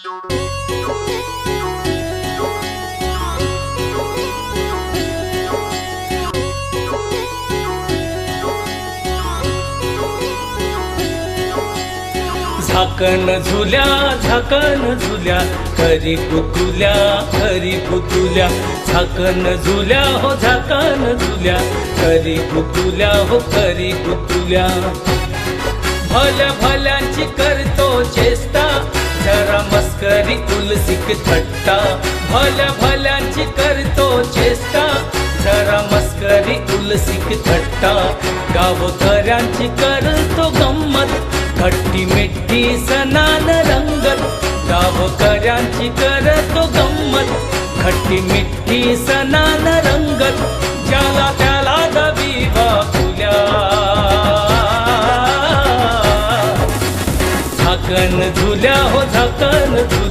झाकण झुल्या झाकण झुल्या खरी पुतुल्या खरी पुतुल्या. झाकण झुल्या हो झाकण झुल्या खरी पुतुल्या हो करी पुतुल्या. भल्या भल्यांची करतो चेष्टा जरा मस्करी उलसिक थट्टा भल्या भल्यांची करतो चेष्टा. जरा मस्करी उलसिक थट्टा गावकऱ्यांची करतो गंमत. खट्टी मिठी सनान रंगत गावकऱ्यांची करतो गंमत. खट्टी मिठी सनान रंगत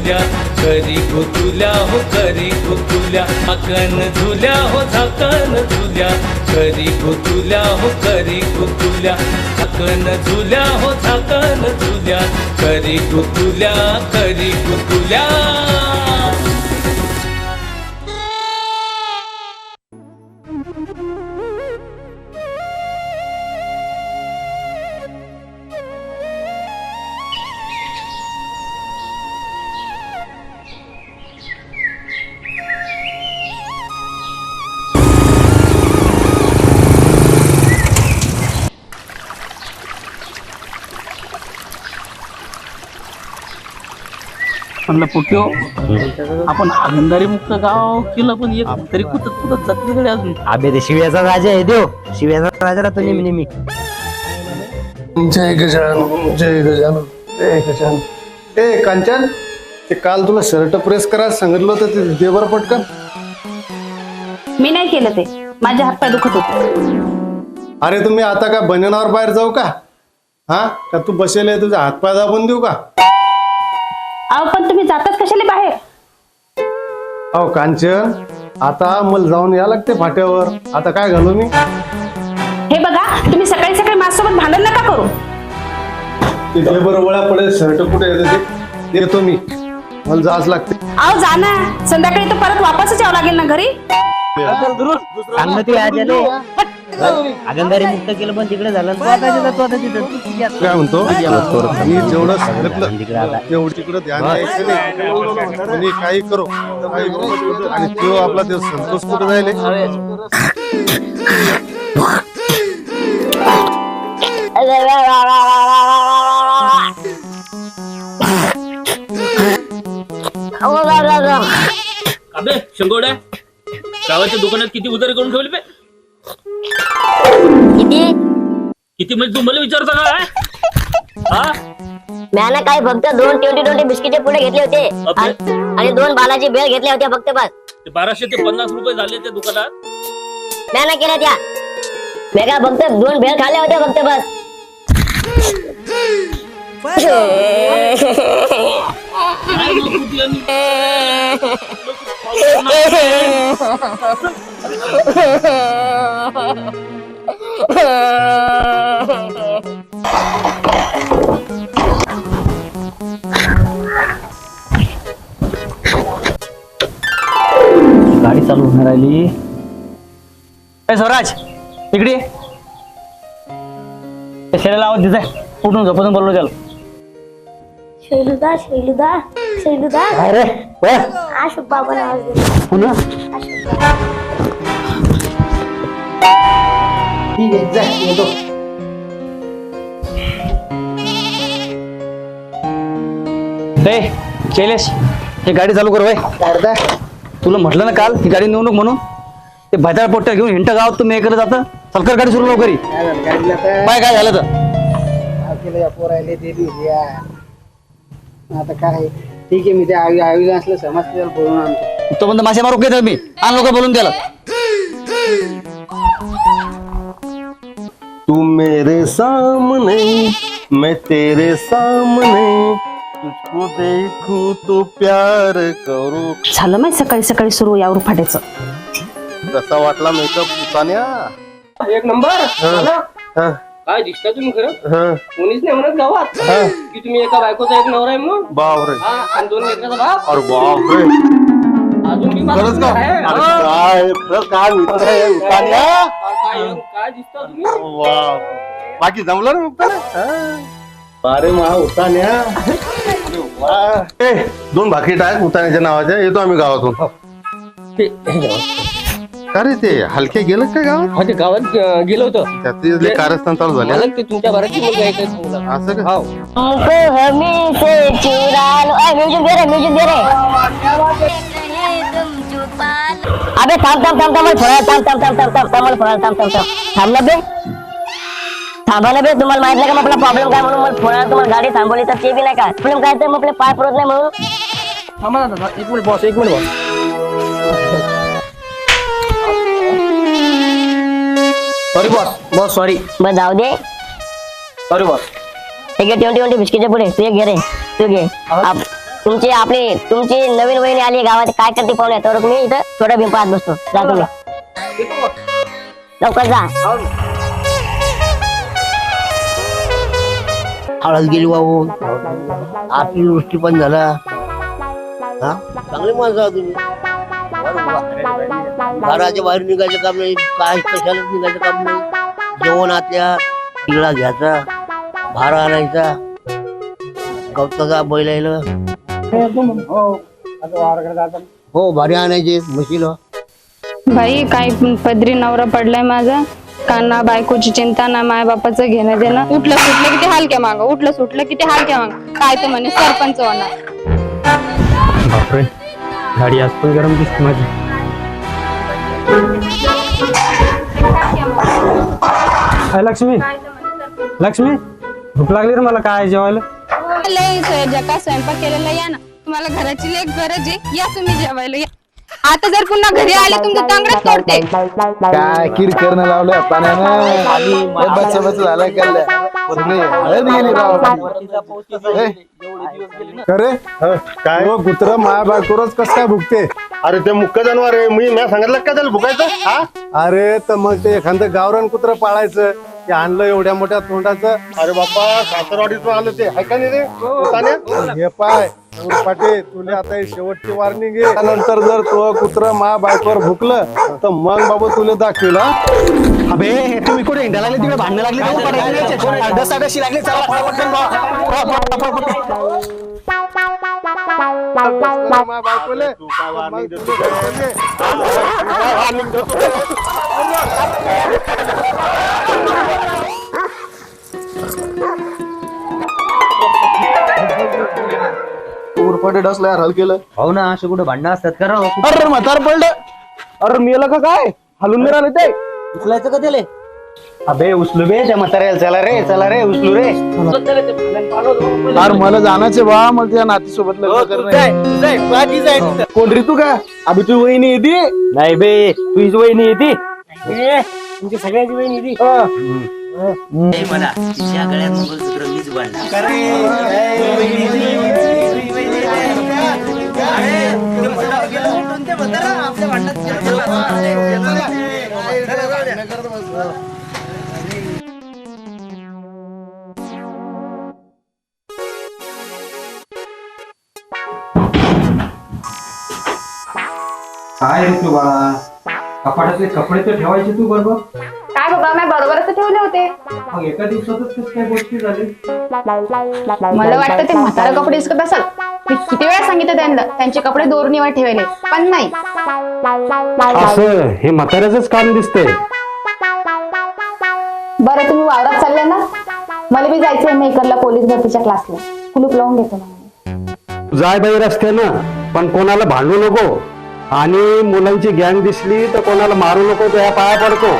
झुल्या करी हो गुतुल्या हो करी हो गुतुल्या झाकण झुल्या हो झाकण झुल्या करी हो गुतुल्या हो करी गुतुल्या अकन झुल्या हो झाकण झुल्या करी गोतुल्या करी म्हणलं पोट्यो आपण आगंदारी मुक्त गाव केलं पण एक तरी कुठं कुठं जगले अजून. अबे ते शिव्याचा राजा आहे देव. शिव्याचा राजा राहतो नेहमी नेहमी. जय गजानन जय गजानन जय गजानन. ए कांचन ते काल तुला शर्ट प्रेस करायला सांगितलं होतं ते दे बरं पटकन. मी नाही केलं ते. माझे हातपाय दुखत होते. अरे तुम्ही आता का बनियनावर बाहेर जाऊ का? हा? का तू बसेल आहे तुझा हातपाय दाबून देऊ का? अहो पण तुम्ही जातात कशाला बाहेर? अहो कांचन आता मला जाऊन या लागते फाट्यावर. आता काय घालू मी? हे बघा तुम्ही सकाळी सकाळी माझ्यासोबत भांडण नका करू. ते दे बरं वळा पडेल शर्ट कुठे येते ते देतो मी. मला जाच लागते. अहो जा ना. संध्याकाळी तर परत वापसच यावं लागेल ना घरी. ते आगंदारी मुक्त केलं पण तिकडे झालं. तू आता तिथं तू आता तिथं. काय म्हणतो? मी जेवढं सांगितलं तेवढं तिकडे ध्यान द्यायचं नाही. कोणी काही करो. काही करो. आणि तो आपला ते संतोष कुठे जायले अबे शंगोड्या गावाच्या दुकानात किती उधारी करून ठेवली बे? किती म्हणजे तू मला विचारता काय हा? काय फक्त दोन ट्वेंटी ट्वेंटी बिस्किटचे पुढे घेतले होते. बापरे. आणि आणि दोन बालाजी बेळ घेतल्या होत्या फक्त बस. ते बाराशे ते पन्नास रुपये झाले त्या दुकानात. म्यानं केल्या त्या. मी काय फक्त दोन भेळ खाल्ल्या होत्या फक्त बस. गाडी चालू होणार राहिली. ए स्वराज इकडे ये. शेळ्याला आवाज दिसाय उठून झोपून बोललो त्याला. शैलुदा शैलुदा शैलुदा. अरे आशु बाबा आवाज पुन्हा? ए शैलेश हे गाडी चालू कर वय. तुला म्हटलं ना काल ही गाडी नको म्हणून. ते भैताळ पोट्ट्या घेऊन हिंट गावात तुम्ही करत जातं. सलकर गाडी सुरू लवकरी काय काय? झालं तर? पोरायले? दिली होती. आता काय? ठीक आहे मी त्या आई आईला असलं समजते बोलून आणतो. तो म्हणतो मासे मारू घेतो मी? आण लोक बोलून त्याला. तू मेरे सामने मैं तेरे सामने तुझको देखूं तो प्यार करू। झालं माहिती सकाळी सकाळी सुरू यावर फाटायचं कसा वाटला मेकअप एक नंबर. हा. काय दिसता तुम्ही खरं? हा. कोणीच नाही म्हणत गावात. हा. की तुम्ही एका बायकोचा एक नवरा आहे म्हणून? बापरे. हा आणि दोन लेकराचा बाप? अरे बापरे. खरंच का. अरे हा. काय? खरंच काय मित्र आहे? उतान्या. काय काय दिसता तुम्ही? वा. बाकी जमलं ना मुक्ताने अरे मा उतान्या दोन भाकरी टाक उतान्याच्या नावाच्या. येतो आम्ही गावातून. अरे ते हलके गेलं का गावात? हा, ते गावात अं, गेलो होतो. त्यातले कारस्थान चालू झाले. मला ते तुमच्या घराची मुलगा आहे काय सांगू नका. असं का? अबे थांब थांब थांब थांब मला थोडा थांब थांब थांब थांब थांब थांब मला थोडा थांब थांब थांब थांब ना बे थांबा ना बे तुम्हाला माहीत नाही का आपला प्रॉब्लेम काय म्हणून मला थोडा तुम्हाला गाडी थांबवली तर ते बी नाही का प्रॉब्लेम काय तर मग आपले पाय पुरत नाही म्हणून थांबा ना दादा एक मिनिट बॉस एक minute boss sorry boss boss sorry बस जाऊ दे सॉरी बॉस ठीक आहे ट्वेंटी ट्वेंटी बिस्किटच्या पुढे तू एक घे रे तू घे आप- तुमची आपली तुमची नवीन वहिनी आली गावात काय करते पाहुणे? तर मी इथं छोटा भीम बसतो. जा तुम्ही. लवकर जा. हळद गेली भाऊ आपली गोष्टी पण झाला. हा? चांगले माणसं आहात तुम्ही. घराच्या बाहेर निघायचं काम नाही. काय कशाला निघायचं काम नाही. जेवण आतल्या तिळा घ्यायचा. भारा आणायचा. गवताचा बैल यायला. हो भारी आणायचे म्हशीला बाई काय पदरी नवरा पडलाय माझा. का ना बायकोची चिंता ना माय बापाचं घेणं देणं. उठलं सुटलं किती हलक्या माग? उठलं सुटलं किती हलक्या माग? काय तर म्हणे सरपंच होणार. बापरे गाडी आज पण गरम दिसते माझी. काय लक्ष्मी. लक्ष्मी भूक लागली रे मला काय जेवायला? लय जगा स्वयंपाक केलेला या ना. तुम्हाला घराची लय गरज आहे या तुम्ही जेवायला या. आता जर पुन्हा घरी आले तुमचं तांगडच तोडते. काय किर करणं लावलं पाण्यानं. झाला हळद गेली राव. खरे काय? हो कुत्र माया बायकोरच कस काय भुकते? अरे ते मुक्क जनावर आहे. मी मी सांगितलं का त्याला भुकायचं? हा? अरे तर मग ते एखादं गावरान कुत्र पाळायचं. ते आणलं एवढ्या मोठ्या तोंडाचं अरे बाप्पा सासरवाडीतून आलं ते हाय का नाही रे उताने? हे पाय पाटे तुला आता ही शेवटची वॉर्निंग आहे त्यानंतर जर तो कुत्र मा बायकोवर भुकलं तर मग बाबा तुला दाखवेल हा? अबे हे तुम्ही कुठे हिंडा लागले तिकडे भांडणं लागले. अर्ध्यासाड्याशी लागले चला पळा पटकन पळा. पळा, पळा, पळा, पळा. मा तुला दाखवेल. उरफाटे डसला यार हल केलं. हो ना असे कुठे भांडणं असतात का राव? अरे म्हातार पडलं अरे मेलं का काय? हलून नाही राहिले ते. उचलायचं का त्याला? अबे उचलू बे त्या म्हाताऱ्याला चला रे चला रे उचलू रे. अरे मला जाण्याचे बा मला त्या नाती सोबत लग्न कोण रे तू का? अभि तू वहिनी येते नाही बे तुझी वहिनी येते तुमची सगळ्यांची बहीण येते मला तिच्या गळ्यात मंगळसूत्र मीच बांधणार काय रे तू बाळा? कपाटातले कपडे तर ठेवायचे तू बरोबर? काय बाबा मी बरोबरच ठेवले होते. मग एका दिवसातच कस काय गोष्टी झाली? मला वाटतं ते म्हातारा कपडे इसकत असाल. मी किती वेळा सांगितलं त्यांना त्यांचे कपडे दोरणीवर ठेवले पण नाही. असं हे म्हाताऱ्याच काम दिसतंय. बरं तुम्ही वावरात चालले ना? मला बी जायचंय मेकरला पोलीस भरतीच्या क्लासला कुलूप लावून घेतो. ना जाय बाई रस्त्यानं पण कोणाला भांडू नको. आणि मुलांची गँग दिसली तर कोणाला मारू नको त्या पाया पडतो.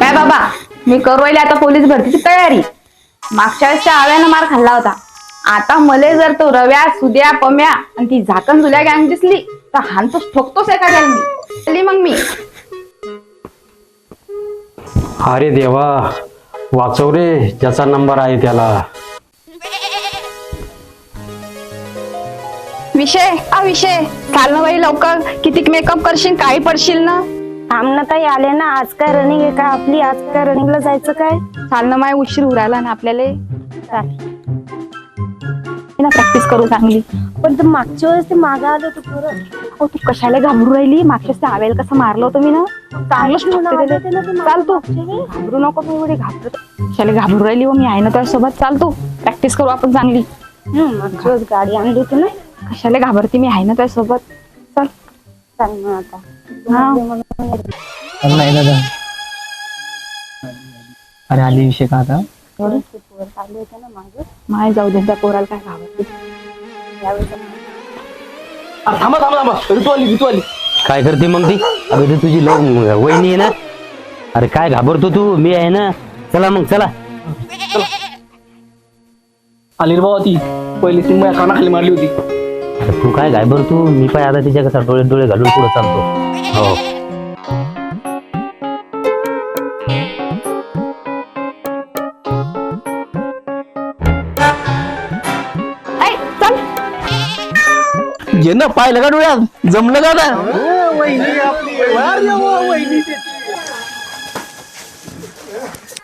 काय बाबा? मी करू राहिले आता पोलीस भरतीची तयारी. मागच्या वेळेस त्या आव्यानं मार खाल्ला होता. आता मले जर तो रव्या सुद्या पम्या आणि ती झाकण जुल्या गँग दिसली तर हानतोच ठोकतोच एखाद्याला मी चली मग मी. अरे देवा वाचव रे ज्याचा नंबर आहे त्याला. विषय हा विषय. चाल ना बाई लवकर. किती मेकअप करशील काही पडशील ना? थांब ताई आले ना. आज काय रनिंग आहे का आपली? आज काय रनिंगला जायचं काय? चाल ना माय उशीर उरायला ना आपल्याला. ना प्रॅक्टिस करू चांगली. पण ते मागच्या वेळेस ते मागं आलं होतं पोरं हो तू कशाला घाबरू राहिली? मागच्या वेळेस आवेल कसं मारलं होतं मी ना? चांगलंच ठोकते त्याला. चाल तू. घाबरू नको तू एवढी घाबरत कशाला घाबरू राहिली हो? मी आहे ना तुझ्यासोबत चाल तू. प्रॅक्टिस करू आपण चांगली. मागच्या वेळेस गाडी आणली होती ना? कशाला घाबरते मी? आहे ना तुझ्यासोबत चल. चाल मग आता. हा. नाही दादा. अरे आली विषय का आता? आले होते ना मागे. माय जाऊ दे त्या पोराला काय घाबरते. थांबा थांबा थांबा. ऋतू आली ऋतू आली. काय करते मग ती? अगं ती तुझी लव वहिनी आहे ना? अरे काय घाबरतो तू? मी आहे ना? चला मग चला. आली रे बाबा ती. पहिली ती माझ्या कानाखाली मारली होती. अरे तू काय घाबरतो? मी पाय आता तिच्या कसा डोळे डोळे घालून पुढे चालतो. हो. ऐ, चल. घे ना पाहिलं का डोळ्यात? जमलं का आता?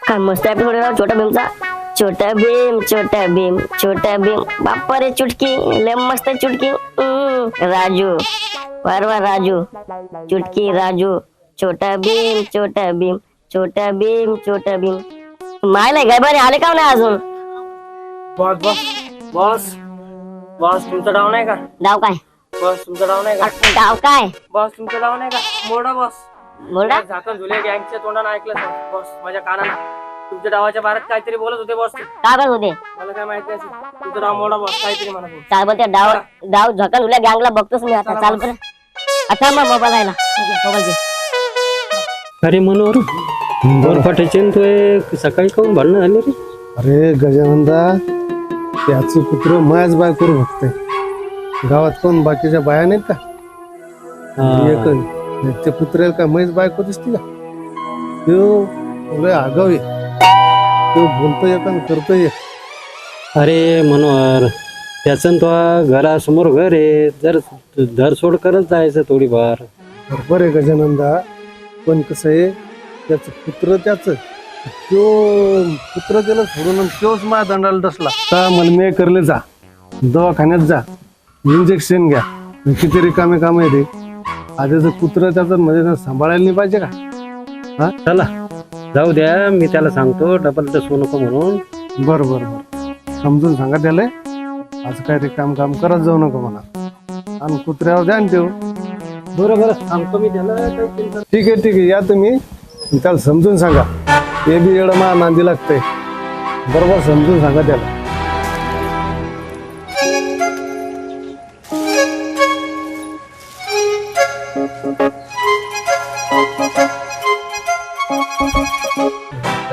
काय मस्त आहे छोटा भीमचा? छोटा भीम छोटा भीम छोटा भीम. बाप्पा रे चुटकी. लय मस्त चुटकी. राजू. वर वर राजू. चुटकी राजू. छोटा भीम छोटा भीम छोटा भीम छोटा भीम. मायला बरे आले का नाही अजून? Boss boss. बॉस. बॉस तुमचं डाव नाही का? डाव काय? बॉस तुमचं डाव नाही का? डाव काय? बॉस तुमचं डाव नाही का? मोडा बॉस. बोला झाकण झुले गँगच्या तोंडानं ऐकलं बॉस माझ्या कानानं. तुमच्या डावाच्या बारात काहीतरी बोलत होते बॉस ते काय करत होते? मला काय माहिती असेल. तुमचं डाव मोडा बॉस काहीतरी म्हणत होते. त्या डाव डाव झकन उल्या गँगला बघतोच मी आता. चाल बरं. आता मग मोबाईल आहे ना. मोबाईल घे. अरे मनोहर दोन फाट्याचे तू सकाळी काऊन भांडणं झाले रे? अरे गजानंदा त्याचं कुत्र मायाच बायकोर बघतंय. गावात कोण बाकीच्या बाया नाहीत का? एक त्या कुत्र्याला का म्हैस बायको दिसते का? तो लय आगाव आहे. तो बोलतो एक आणि करतो एक अरे मनोहर त्याचं तो घरासमोर घर आहे. जर घर सोड करत जायचं थोडीफार. बरोबर आहे गजानंदा पण कसं आहे त्याचं कुत्र त्याचं तो कुत्र त्याला सोडून आणि तोच माझ्या दंडाला डसला. का मला मे करले जा. दवाखान्यात जा. इंजेक्शन घ्या. किती रिकामे काम आहे रे आधीचं कुत्र त्याचं म्हणजे त्यानं सांभाळायला नाही पाहिजे का? हा? चला. जाऊ द्या मी त्याला सांगतो डबल डसवू नको म्हणून. बर बर बर. समजून सांगा त्याला. आज काय ते काम काम करत जाऊ नको म्हणा. आणि कुत्र्यावर ध्यान ठेव. बरं बरं सांगतो मी त्याला ठीक आहे ठीक आहे या तुम्ही. त्याला समजून सांगा. ते बी एवढं मा नांदी लागतंय. बरोबर समजून सांगा त्याला.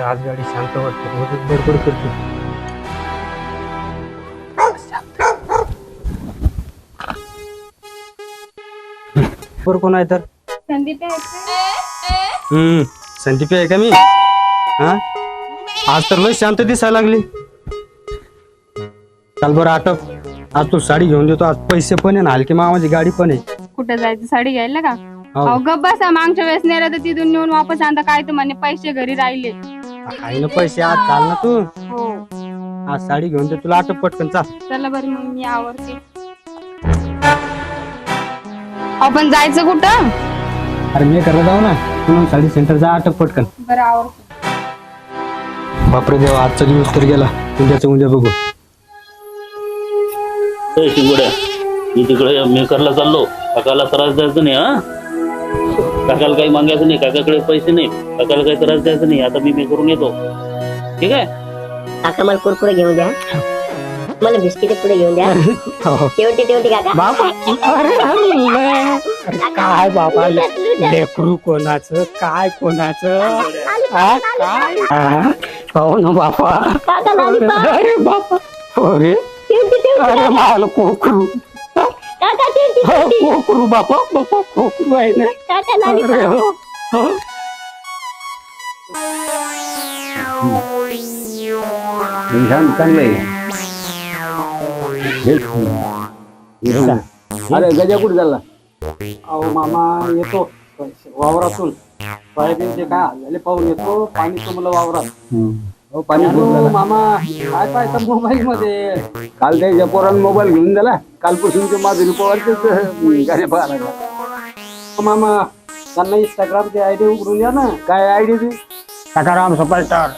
आज गाडी शांत वाटते. बडबड करतो. बरं कोण आहे तर? संदीप हम्म संदीप आहे का मी? हा? आज तर लय शांत दिसायला लागली. चाल बरं आटप. आज तू साडी घेऊन देतो. आज पैसे पण आहे ना हलकी मामाची गाडी पण आहे. कुठे जायचं? साडी घ्यायला का? हो. अहो गप्प बसा मागच्या वेळेस नेलं तर तिथून नेऊन वापस आणता. काय तर म्हणे पैसे घरी राहिले. ना पैसे आज चाल ना तू. हो. आज साडी घेऊन दे तुला आटप पटकन चाल. चला बरं मग मी आवडते आपण जायचं कुठं? अरे मी करत जाऊ ना. तू साडी सेंटर जा आटप पटकन. बरं आवडते बापरे देवा आजचा दिवस तर गेला. उद्याचं उद्या बघू. शिंगोड्या मी तिकडे मेकरला चाललो. काकाला त्रास द्यायचा नाही हा? काकाला काही मागायचं नाही काकाकडे पैसे नाही काकाला काही त्रास द्यायचा नाही आता मी मेकरून येतो. ठीक आहे? काका मला कुरकुरे घेऊन द्या. मला बिस्किट पुढे घेऊन द्या. तेवढी तेवढी काका. काय बाबा लेकरू कोणाचं काय कोणाचं? हा? काय? हा? हो ना बापा काका. अरे बापा अरे तेवढी तेवढी अरे मला कोकरू काका तेवढी हो, कोकरू बापा बापा कोकरू आहे ना. काका अरे लॉलीपॉप. हो. हो अरे गजा कुठे झाला अहो मामा येतो. वावरातून. सोयाबीनचे काय झाले पाहून येतो. पाणी तुम्हाला वावरात. हो पाणी खूप हॅलो झालं. मामा काय पाहता मोबाईल मध्ये काल त्याच्या पोरानं मोबाईल घेऊन दिला. कालपासून ते माधुरी पवारचेच गाणे पाहायला लागला. मामा त्यांना इंस्टाग्रामची आयडी उघडून द्या ना. काय आयडिया ती? सकाराम सुपरस्टार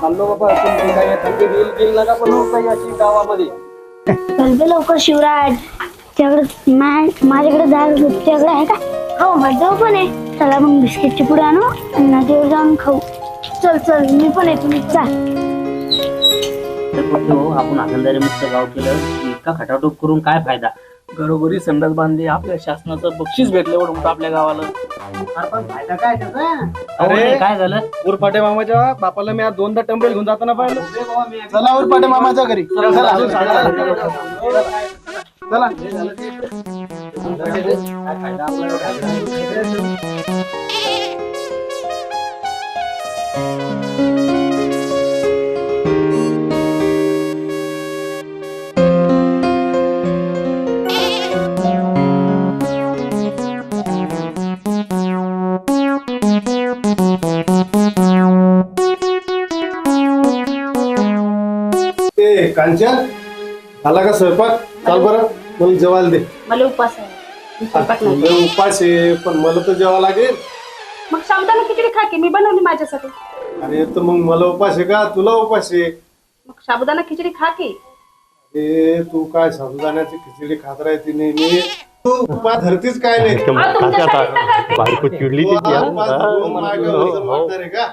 चाललो बाबा तुमची काही एखादी रील गिल नका बनवू काही अशी गावामध्ये. चलते लवकर शिवराज. त्याकडे मा- माझ्याकडे दाल तुझ्याकडे आहे का? हो माझं पण आहे. चला मग बिस्किटची पुढे आणू आणि नदीवर जाऊन खाऊ. चल चल मी पण येतो मी चाल. आपण आनंदाने मुक्त गाव केलं इतका खटाटोप करून काय फायदा? घरोघरी संडास बांधले आपल्या शासनाचं बक्षीस भेटलं एवढं मोठं आपल्या गावाला. फायदा काय त्याचा? अरे काय झालं? उरफाटे मामाच्या बापाला मी आज दोनदा टंबेल घेऊन जाताना पाहिलं. चला उरपाटे मामाच्या घरी. चला चला ए कांचन आला का स्वयंपाक? चाल बरं मला जेवायला दे. मला उपास आहे. उपास आहे पण मला तर जेवा लागेल. मग शामदाना खिचडी खा की मी बनवली माझ्यासाठी अरे तर मग मला उपास आहे का तुला उपास आहे मग साबुदाणा खिचडी खा की ए तू काय साबुदाण्याची खिचडी खात राहते नेहमी तू उपास धरतीच काय नाही तर करते. बायको चिडली तिची उपास धरून आहे का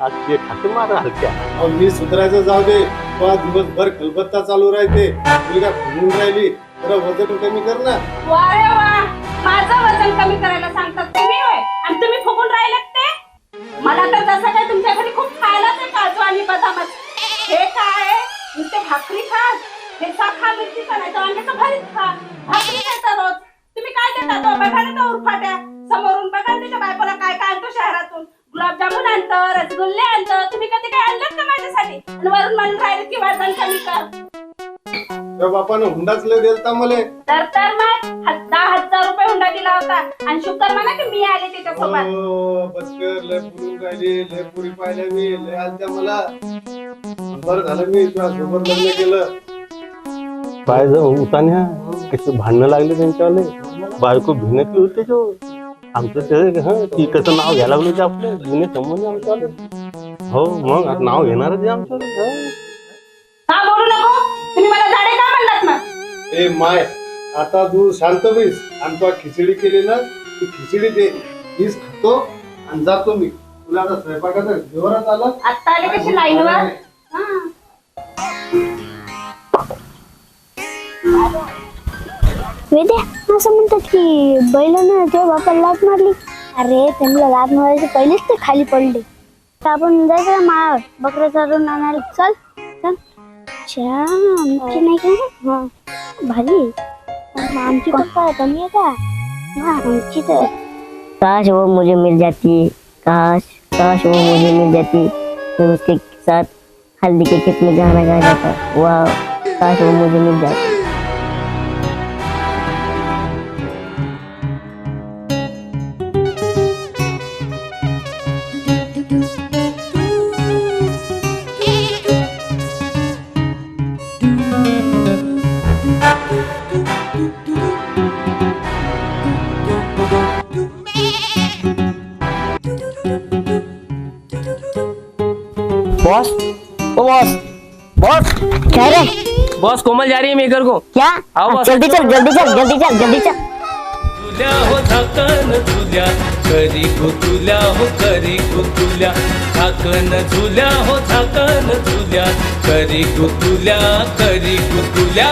आज ते खाते मार हलक्या अहो, मी सुधारायचं जाऊ दे तू आज दिवसभर खलबत्ता चालू राहते तुला काय फुगून राहिली जरा वजन कमी कर ना वा रे वा बापानं हुंडाच लय दिलता मला. तर तर मग ह- दहा हजार रुपये हुंडा दिला होता. आणि शुक्र म्हणा की मी आले त्याच्यासोबत हो, बसकर लय पुरून राहिली लय पुरी पाहिल्या मी लय आलत्या मला. बरं झालं मी तुझ्या सोबत लग्न केलं. पाय जाऊ उतान्या कसे भांडणं लागले त्यांच्यावाले. बायको भिनकली होते जो आमचं ते हं, ती कसं नाव घ्यायला लागलो ते आपले जुने संबंध आमच्यावाले. हो मग आता नाव घेणारच आहे आमच्यावाले. हा. ए माय आता तू शांत बैस. आणि तुला खिचडी केली ना ती खिचडी दे. हीच खातो आणि जातो मी. तुला आता स्वयंपाकाचं जोरात आलं? आत्ता आले कशी हा. वेद्या असं म्हणतात की बैलानं तेव्हा बापाला लात मारली अरे त्यांना लात मारायचे पहिलेच ते खाली पडले. तर आपण जायचं माळावर बकऱ्या चढून आणायला. चल चल. आमची नाही का? हा. भाजी? आमची पण काय कमी आहे का आमची तर. काश वो मुझे मिल जाती काश काश वो मुझे मिल जाती मैं उसके साथ हल्दी के खेत में गाना गा जाता वाह काश वो मुझे मिल जाती। बॉस कोमल जा रही है मेकर को। क्या? आओ बस। जल्दी चल जल्दी चल जल्दी चल जल्दी चल। तुल्या हो झाकण झुल्या करी तुल्या हो करी तुल्या झाकण झुल्या हो झाकण झुल्या करी तुल्या करी तुल्या